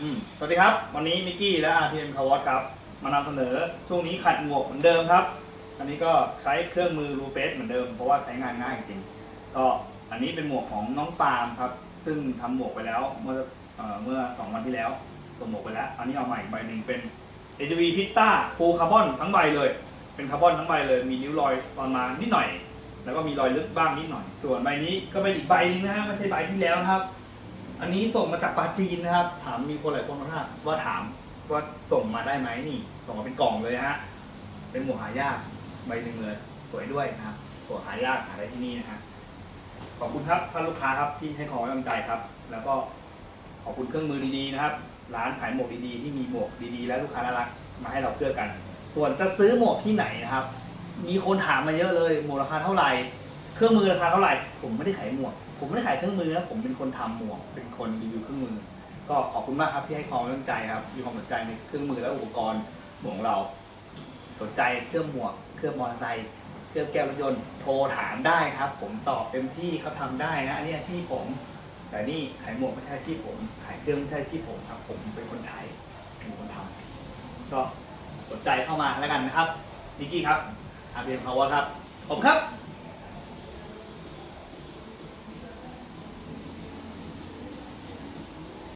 อืมสวัสดีครับ วันนี้มิกกี้และ RTM c a w a t ครับ มานำเสนอช่วงนี้ขัดหมวกเหมือนเดิมครับ อันนี้ก็ใช้เครื่องมือรูเปสเหมือนเดิม เพราะว่าใช้งานง่ายจริงก็อันนี้เป็นหมวกของน้องปาล์มครับ ซึ่งทำหมวกไปแล้วเมื่อเอ่อเมื่อสองวันที่แล้วส่งหมวกไปแล้ว อันนี้เอาใหม่อีกใบหนึ่งเป็น AJV p i t a Full Carbon ทั้งใบเลย เป็นคาร์บอนทั้งใบเลยมีริ้วรอยตอนมานิดหน่อย แล้วก็มีรอยลึกบ้างนิดหน่อย ส่วนใบนี้ก็เป็นอีกใบหนึงนะฮะไม่ใช่ใบที่แล้วนะครับ อันนี้ส่งมาจากปาจีนนะครับ ถามมีคนหลายคนว่าว่าถามว่าส่งมาได้ไหมนี่ ส่งมาเป็นกล่องเลยฮะ เป็นหมวกหายากใบหนึ่งเลยสวยด้วยนะครับหมวกหายากหาได้ที่นี่นะฮะ ขอบคุณครับท่านลูกค้าครับที่ให้ความไว้วางใจครับ แล้วก็ขอบคุณเครื่องมือดีๆนะครับ ร้านขายหมวกดีๆที่มีหมวกดีๆ และลูกค้าน่ารักมาให้เราเลือกกัน ส่วนจะซื้อหมวกที่ไหนนะครับ มีคนถามมาเยอะเลยหมวกราคาเท่าไหร่ เครื่องมือราคาเท่าไหร่ ผมไม่ได้ขายหมวก ผมไม่ได้ขายเครื่องมือนะผมเป็นคนทำหมวก เป็นคนรีวิวเครื่องมือ ก็ขอบคุณมากครับที่ให้ความไว้วางใจครับ มีความสนใจในเครื่องมือและอุปกรณ์หมวกของเรา สนใจเครื่องหมวก เครื่องมอเตอร์ไซค์เครื่องแก้วรถยนต์ โทรถามได้ครับ ผมตอบเต็มที่เขาทำได้นะ อันนี้อาชีพผม แต่นี่ขายหมวกไม่ใช่อาชีพผม ขายเครื่องไม่ใช่อาชีพผมครับ ผมเป็นคนใช้เป็นคนทำก็สนใจเข้ามาแล้วกันนะครับนิกกี้ครับอาเพียงพาวเวอร์ครับ ผมครับ